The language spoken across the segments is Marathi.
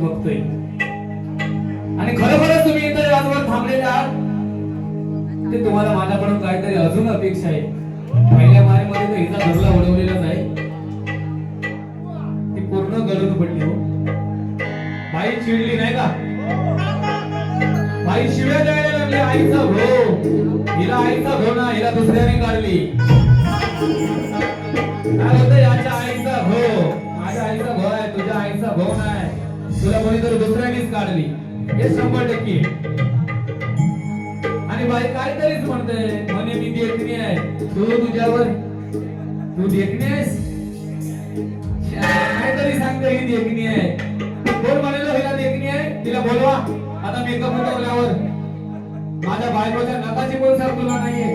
बघतोय. आणि खरोखरच तुम्ही इतर आजवर थांबलेले आहात ते तुम्हाला माझ्याकडून काहीतरी अजून अपेक्षा आहे. पहिल्या मारेमध्ये तर हिचा धरला उडवलेलाच आहे. ती पूर्ण गरज पडली हो बाई चिडली नाही का? बाई शिव्या द्यायला लागली आईचा भो. हिला आईचा भो ना हिला दुसऱ्या तुला कोणीतरी दुसऱ्यानेच काढली. हे शंभर टक्के. आणि बाई काहीतरीच म्हणते म्हणे मी देखणी आहे. तू तुझ्यावर तू देखणी आहेस? काहीतरी सांगते ही देखणी आहे. कोण म्हणाल हिला देखणी आहे? तिला बोलवा. आता मेकअप उठवल्यावर माझ्या बायकोच्या नकाची बोल सर तुला नाहीये.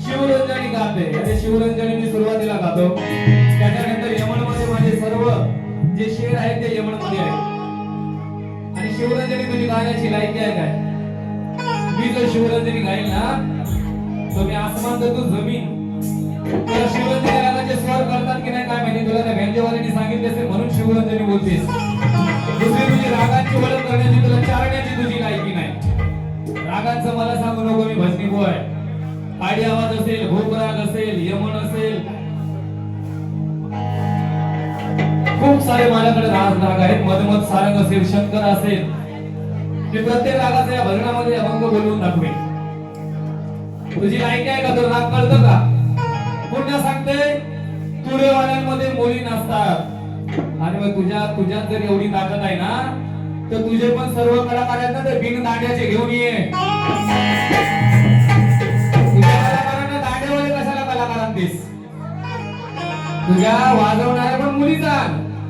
शिवरंजनी गाते. अरे शिवरंजनी मी सुरुवातीला गातो. जे शेर आहेत ते यमनमध्ये आहेत आणि शिवरंजनी तुझी गाण्याची लायकी आहे काय? मी जर शिवरंजनी गाईल ना तो मी आसमान तर तू जमीन. तुला शिवरंजनी रागाचे स्वर करतात की नाही काय माहिती तुला? त्या व्यंजवालीने सांगितले असेल म्हणून शिवरंजनी बोलतेस. दुसरी तुझी रागांची ओळख करण्याची तुला चारण्याची तुझी लायकी नाही? रागांचं मला सांगू नको मी भजनी बोय पाडी आवाज असेल भोग राग असेल यमन असेल खूप सारे माझ्याकडे राग राग आहेत. मधमध सारंग असेल शंकर असेल. ते प्रत्येक रागाचा या भजनामध्ये अभंग बोलवून दाखवे तुझी ऐकाय आहे का? तो राग कळतं का? पुन्हा सांगते तुरेवाल्यांमध्ये मुली नसतात आणि मग तुझ्या तुझ्यात जर एवढी ताकद आहे ना तर तुझे पण सर्व कलाकार आहेत ना ते बिन दांड्याचे घेऊन ये. तुझ्या कलाकारांना दांड्यावाले कशाला कलाकार आणतेस? तुझ्या वाजवणाऱ्या पण मुलीचा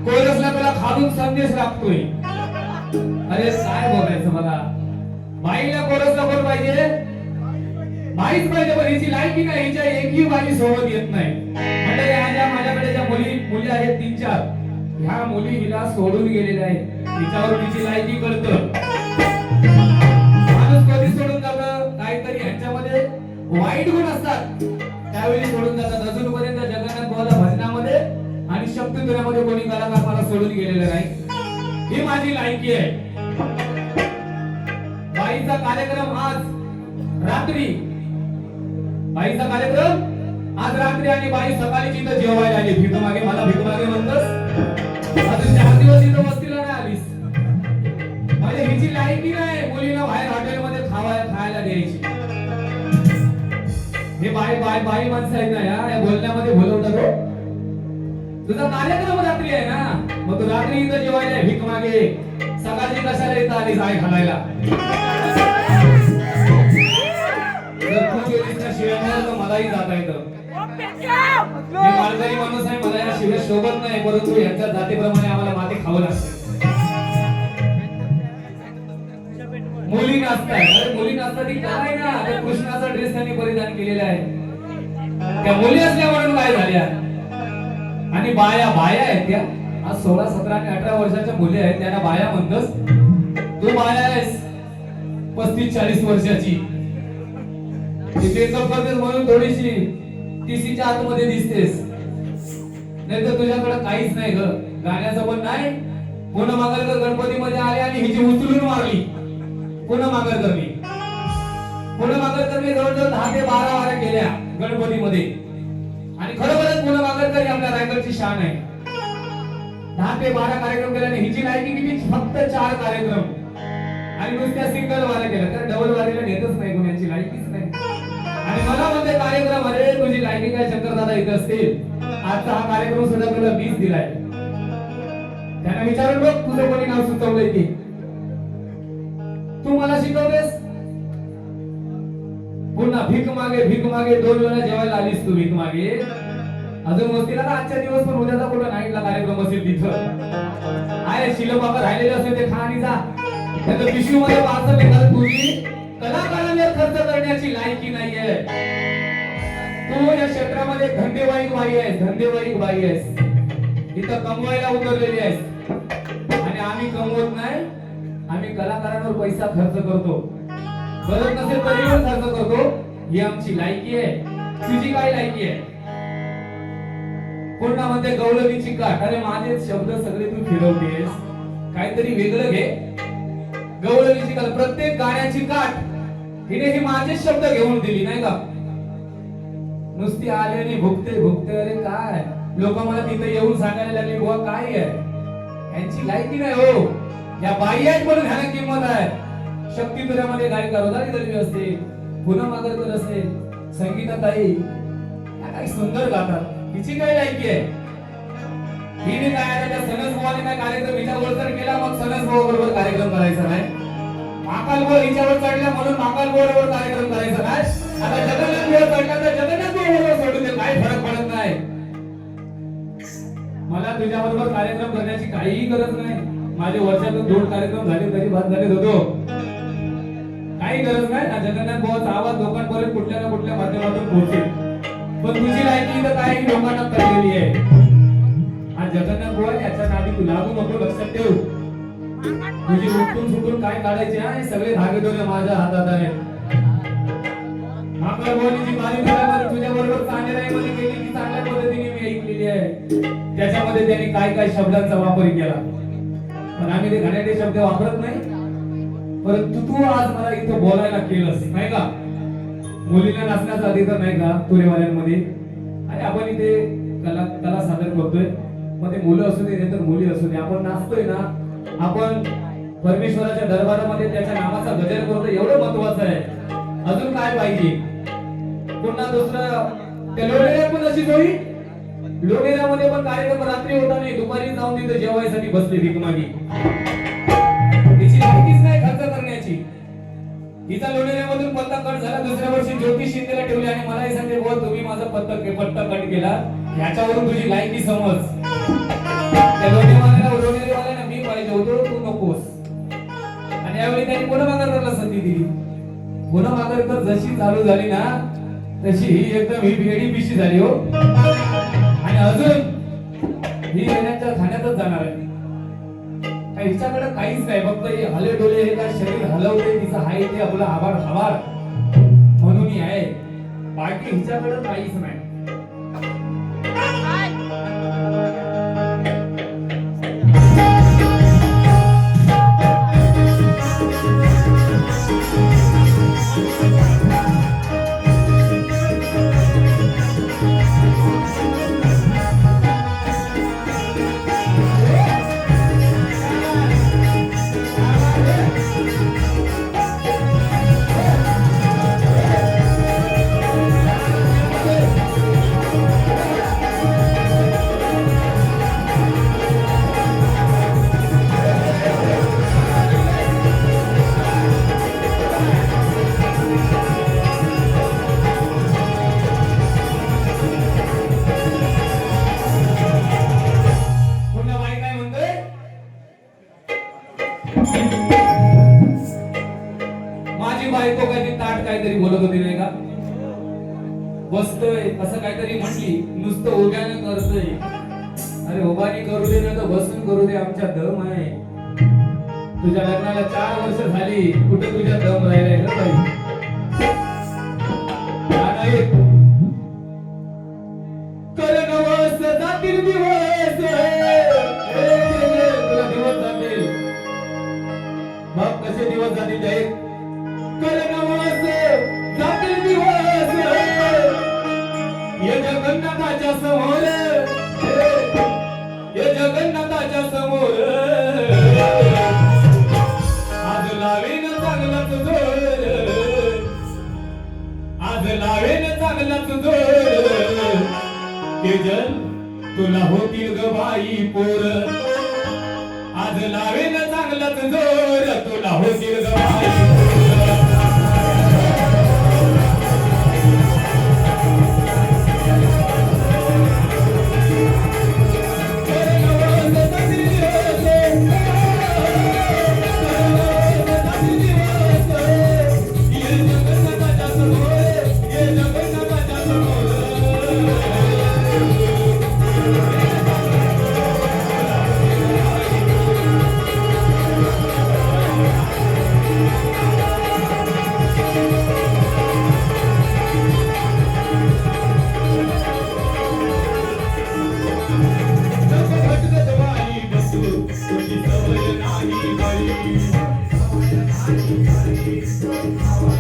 कोरसला मला खालून संदेश लागतोय. अरे काय बोलायचं मला? बाईला कोरसला कोण पाहिजे? बाईच पाहिजे पण हिची लायकी नाही हिच्या एकही बाई सोबत येत नाही. म्हणजे या ज्या माझ्याकडे ज्या मुली मुली आहेत तीन चार ह्या मुली हिला सोडून गेलेल्या आहेत. तिच्यावर तिची लायकी कळत माणूस कधी सोडून जात? काहीतरी ह्यांच्यामध्ये वाईट गुण असतात. त्यावेळी सोडून जातात. आणि कोणी कलाकार मला सोडून गेलेलं नाही. ही माझी लायकी आहे. बाईचा कार्यक्रम आज रात्री. बाईचा कार्यक्रम आज रात्री आणि बाई सकाळी तिथं जेवायला आली भीक मागे मला भीक मागे म्हणतस अजून चार दिवस इथं वस्तीला नाही आलीस. म्हणजे हिची लायकी नाही मुलीला बाहेर हॉटेलमध्ये खावा खायला द्यायची. हे बाई बाई बाई माणसं आहेत ना या तुझा कार्यक्रम रात्री आहे ना? मग तू रात्री इथं जेवायला भीक मागे सकाळची कशाला येतं आली जाय घालायला तर मलाही जाता येतं. मी मालकरी माणूस आहे मला या शिव्या शोभत नाही परंतु यांच्या जातीप्रमाणे आम्हाला माती खावं लागते. मुली नाचतात मुली नाचतात ती काय ना? त्या कृष्णाचा ड्रेस त्यांनी परिधान केलेला आहे. त्या मुली असल्या काय झाल्या बाया बाया आहेत त्या. आज सोळा सतरा आणि अठरा वर्षाच्या मुली आहेत. त्यांना बाया म्हणतस. तू बाया आहेस. पस्तीस चाळीस वर्षाची. मेकअप करतेस म्हणून थोडीशी. तिसीच्या आतमध्ये दिसतेस. नाही तर तुझ्याकडे काहीच नाही ग. गाण्याचं पण नाही. पुन्हा मागरकर गणपतीमध्ये आले आणि हिची उचलून मारली. पुन्हा मागरकर मी. पुन्हा मागरकर मी जवळजवळ दहा ते बारा वाऱ्या केल्या गणपतीमध्ये. आणि खरोखरच पुन्हा मागरकर ही आपल्या रायगडची शान आहे. दहा ते बारा कार्यक्रम केल्याने हिची लायकी किती? फक्त चार कार्यक्रम. आणि नुसत्या सिंगल वाऱ्या केल्या. तर डबल वारीला घेतच नाही कोणाची लायकीच नाही. आणि मला म्हणते कार्यक्रम अरे तुझी लायकी काय शंकर दादा इथं असतील. आजचा हा कार्यक्रम सुद्धा तुला वीस दिलाय. त्यांना विचारून बघ तुझं कोणी नाव सुचवलंय ते तू मला शिकवतेस? पुन्हा भीक मागे भीक मागे दोन वेळा जेवायला आलीस तू भीक मागे. अजून मस्तीला ना आजच्या दिवस पण उद्याचा कुठं नाईटला कार्यक्रम असेल तिथं. आहे शिलो बाबा राहिलेले असेल ते खा आणि जा. त्याचं पिशवी मध्ये पार्सल घेतात तुझी. कलाकारांवर खर्च करण्याची लायकी नाहीये. तू या क्षेत्रामध्ये धंदेवाईक बाई आहेस धंदेवाईक बाई आहेस. इथं कमवायला उतरलेली आहेस. आणि आम्ही कमवत नाही आम्ही कलाकारांवर पैसा खर्च करतो. गरज नसेल तरी पण खर्च करतो. ही आमची लायकी आहे. तुझी काय लायकी आहे? पूर्ण म्हणते गौरवीची काठ अरे माझे शब्द सगळे तू फिरवतेस. काहीतरी वेगळं घे. गौरवीची काठ प्रत्येक गाण्याची काठ हिने ही माझे शब्द घेऊन दिली नाही का? नुसती आले आणि भुकते भुकते. अरे काय? लोक मला तिथे येऊन सांगायला लागले बुवा काय आहे? यांची लायकी नाही हो. या बाई आहेत म्हणून ह्याला किंमत आहे. शक्ती तुझ्यामध्ये काय करतात दलवी असते पूनम आगरकर असेल संगीता ताई काही सुंदर गातात. तिची काय लायकी आहे? हिने काय आता त्या सनस भावाने काय कार्यक्रम हिच्यावर जर केला मग सनस भाऊ बरोबर कार्यक्रम करायचा नाही? महाकाल भाऊ हिच्यावर चढला म्हणून महाकाल बरोबर कार्यक्रम करायचा नाही? आता जगन्नाथ भाऊ चढला तर जगन्नाथ भाऊ बरोबर सोडून दे काही फरक पडत नाही. मला तुझ्या बरोबर कार्यक्रम करण्याची काहीही गरज नाही. माझे वर्षातून दोन कार्यक्रम झाले तरी भात झाले होतो. काही गरज नाही ना जगन्नाथ भावाचा आवाज लोकांपर्यंत कुठल्या ना कुठल्या माध्यमातून पोहोचेल. पण तुझी लायकी तर काय लोकांना कळलेली आहे? हा जगन्नाथ भाऊ याच्या नादी तू लागू नको लक्षात ठेव. तुझी उठून सुटून काय काढायचे आहे? सगळे धागे दोरे माझ्या हातात आहे आपल्या बोलीची बारी घरामध्ये तुझ्या बरोबर मध्ये गेली ती चांगल्या पद्धतीने मी ऐकलेली आहे. त्याच्यामध्ये त्यांनी काय काय शब्दांचा वापर केला. पण आम्ही ते घाण्याचे शब्द वापरत नाही. परंतु तू आज मला इथं बोलायला केलंस नाही का? मुलीला नाचण्याचा अधिकार नाही का तुरेवाल्यांमध्ये आणि आपण इथे कला कला सादर करतोय. मग ते मुलं असू दे नाही तर मुली असू दे. आपण नाचतोय ना आपण परमेश्वराच्या दरबारामध्ये त्याच्या नावाचा गजर करतो एवढं महत्वाचं आहे. अजून काय पाहिजे? पुन्हा दुसरं त्या लोणेऱ्या पण अशी होई लोणेऱ्यामध्ये पण कार्यक्रम रात्री होता नाही. दुपारी जाऊन तिथे जेवायसाठी बसले भिकमागी हिचा लोणेऱ्यामधून पत्ता कट झाला दुसऱ्या वर्षी ज्योतिष शिंदेला ठेवली आणि मला हे सांगते बुवा तुम्ही माझा पत्ता पत्ता कट केला. ह्याच्यावरून तुझी लायकी समज. त्या लोणेवाल्याला लोणेरेवाल्याला मी पाहिजे होतो तू नकोस. आणि यावेळी त्यांनी पुन्हा करायला संधी दिली. पुन्हा मागरकर जशी चालू झाली ना तशी ही एकदम ही वेडी पिशी झाली हो. आणि अजून ही येण्याच्या खाण्यातच जाणार आहे. हिच्याकडे काहीच नाही. फक्त हे हले डोले हे काय शरीर हलवते तिचं आहे ते आपलं आभार हवार म्हणून आहे. बाकी हिच्याकडे काहीच नाही. तुझ्या लग्नाला चार वर्ष झाली. कुठे तुझ्या दम राहिलाय ना बाई? कर नवस जातील दिवस तुला दिवस जातील. मग कसे दिवस जातील जाईल कर नवस जातील दिवस ये जगन्नाथाच्या समोर. ये जगन्नाथाच्या समोर. लावेन जोर ते तुला होतील ग बाई पोर. आज लावेल चांगलाच जोर. तुला होतील ग बाई stories, stories.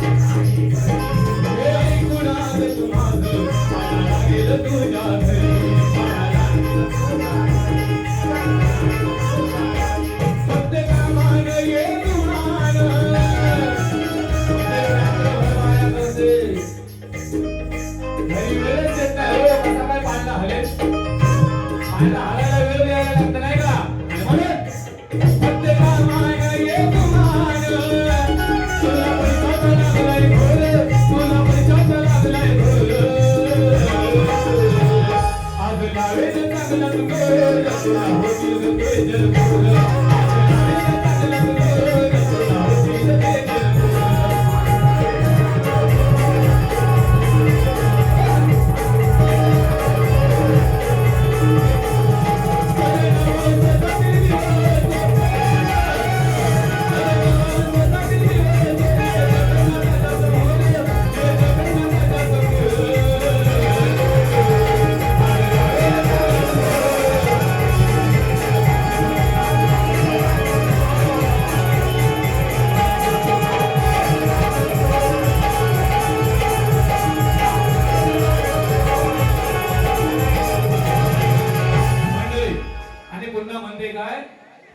लावेल चांगला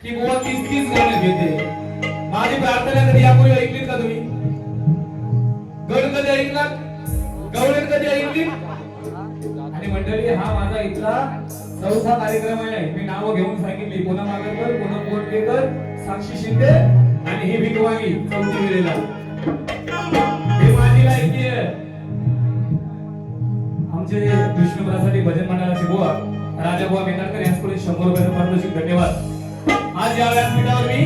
की बुवा तीस तीस गाणं घेते. माझी प्रार्थना कधी यापूर्वी ऐकलीत का तुम्ही? गण कधी ऐकला गवळण कधी ऐकली आणि मंडळी हा माझा इथला चौथा कार्यक्रम आहे. मी नाव घेऊन सांगितली. पुन्हा मागेकर पुन्हा कोटकेकर साक्षी शिंदे आणि ही भिकवागी चौथी वेळेला. हे माझी लायकी आहे. आमचे विष्णुपदासाठी भजन मंडळाचे बुवा राजा बुवा मेंढरकर यांच्याकडे शंभर रुपयाचं पारितोषिक धन्यवाद. आज या व्यासपीठावर मी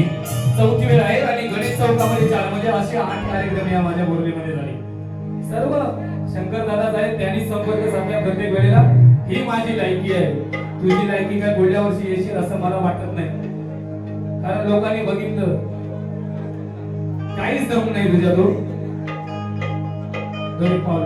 चौथी वेळ आहे आणि गणेश चौकामध्ये चार म्हणजे असे आठ कार्यक्रम या माझ्या बोरलीमध्ये झाले. सर्व शंकर दादा साहेब त्यांनी संपर्क साधला प्रत्येक वेळेला. ही माझी लायकी आहे. तुझी लायकी काय पुढल्या वर्षी येशील असं मला वाटत नाही. कारण लोकांनी बघितलं काहीच दम नाही तुझ्या तो दोन पाऊल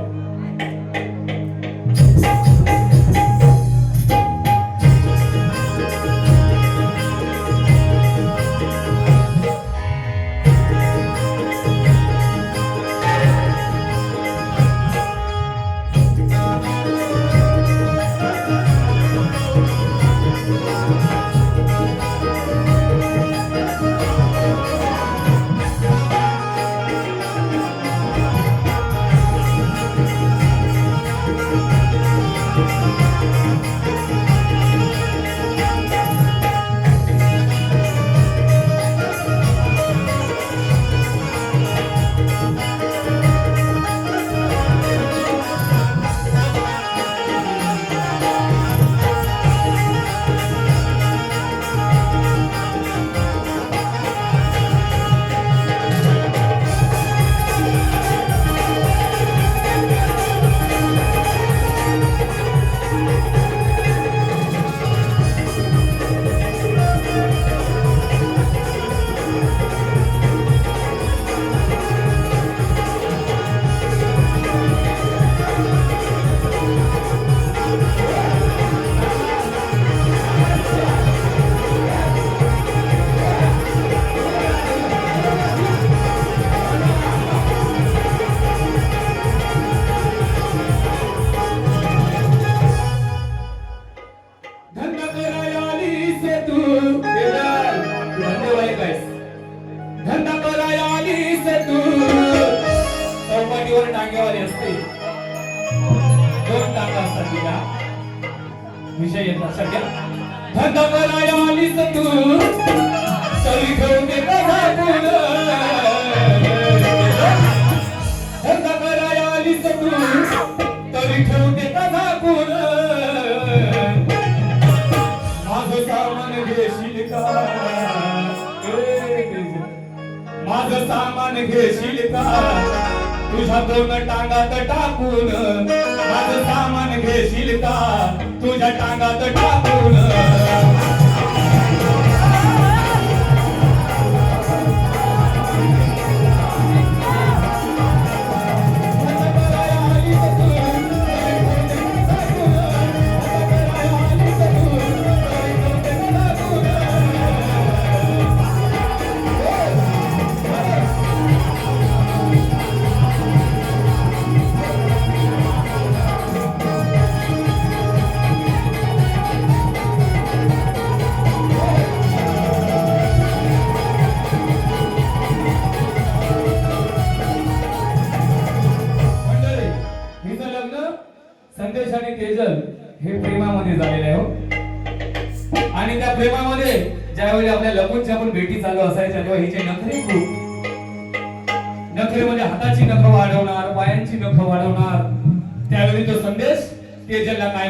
तरी ठेवून दे कसा फुल माझं सामान घेशील का? ए कृष्ण. माझं सामान घेशील का? तुझ्या दोन टांगात टाकून माझं सामान घेशील का? तुझ्या टांगात टाकून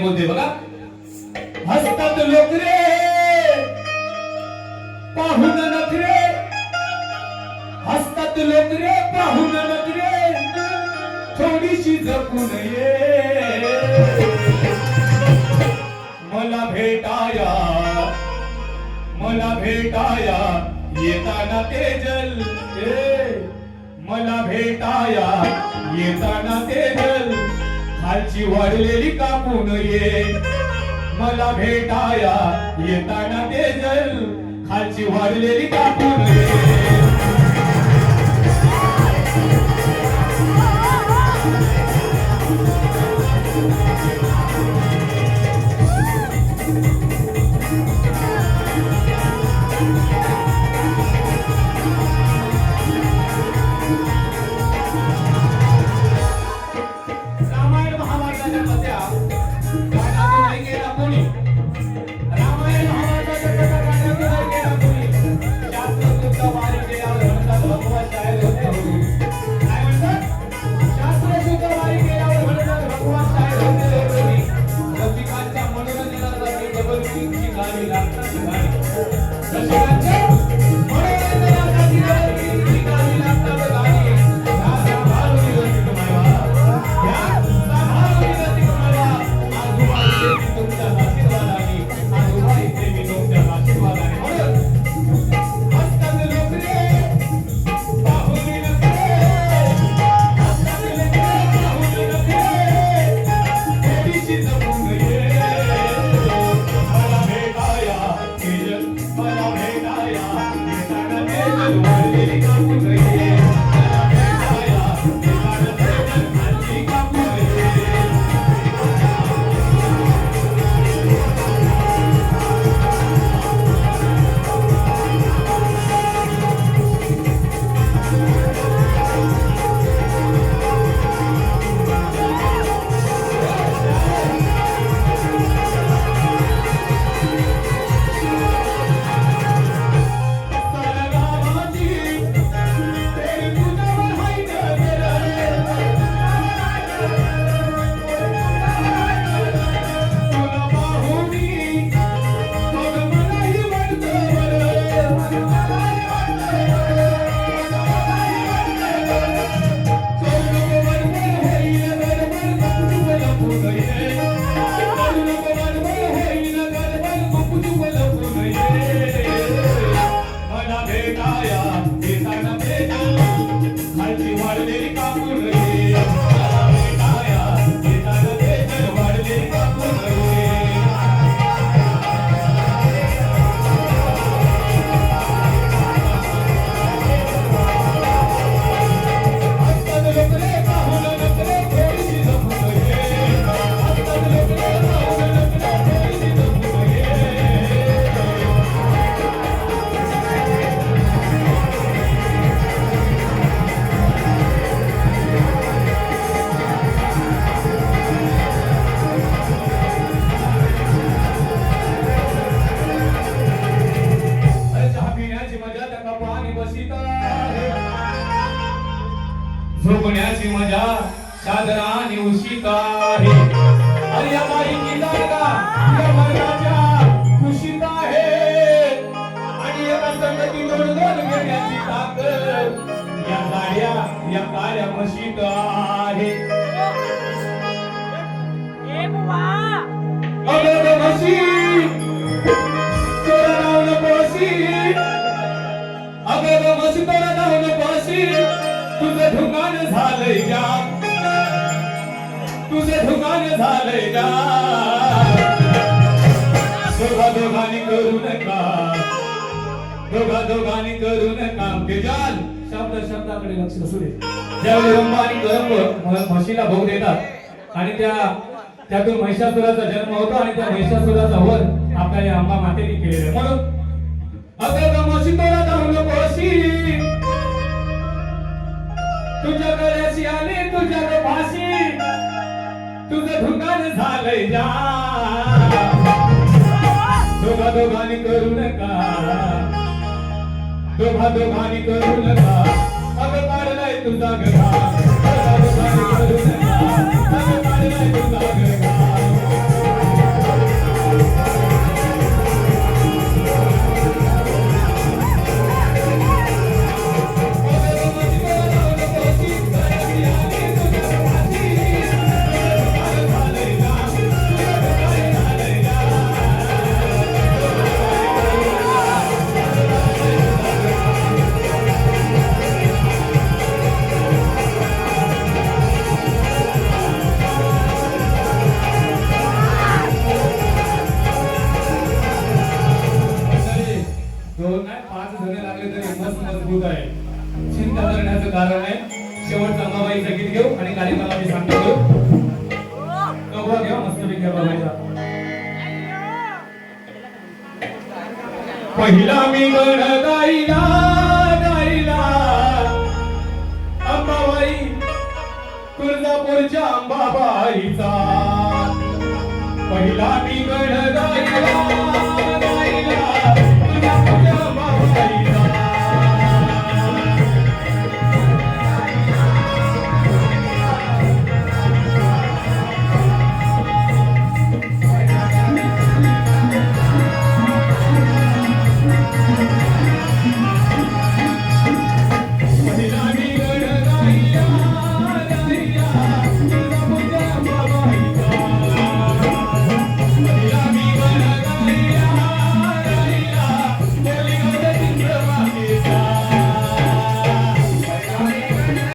बोलते बघा. हसतात लोक रे. पाहून नखरे हसतात लोक रे पाहून नखरे थोडीशी जपून ये मला भेटाया मला भेटाया येताना तेजल ए, मला भेटाया येताना तेजल खालची वाढलेली कापून ये. मला भेटाया येताना तेजल खालची वाढलेली कापून ये. मशीत आहे तोरा नाव नकोशी तोरा नाव नकोशी तुझं झालंय तुझं जा। दोघा दोघांनी करू नका। दोघा दोघांनी करू नका। तेजाल शब्द शब्दाकडे लक्ष असू दे. ज्यावेळी रंभ आणि कळंब म्हशीला भोग देतात आणि त्या त्यातून महिषासुराचा जन्म होतो आणि त्या महिषासुराचा वध आपल्या या अंबा मातेने केलेला म्हणून अगं दोघा दोघांनी करू नका. दोघा दोघांनी करू नका. अगं पाडलाय तुझा घरा मोर्चा अंबाबाईचा पहिला मी गण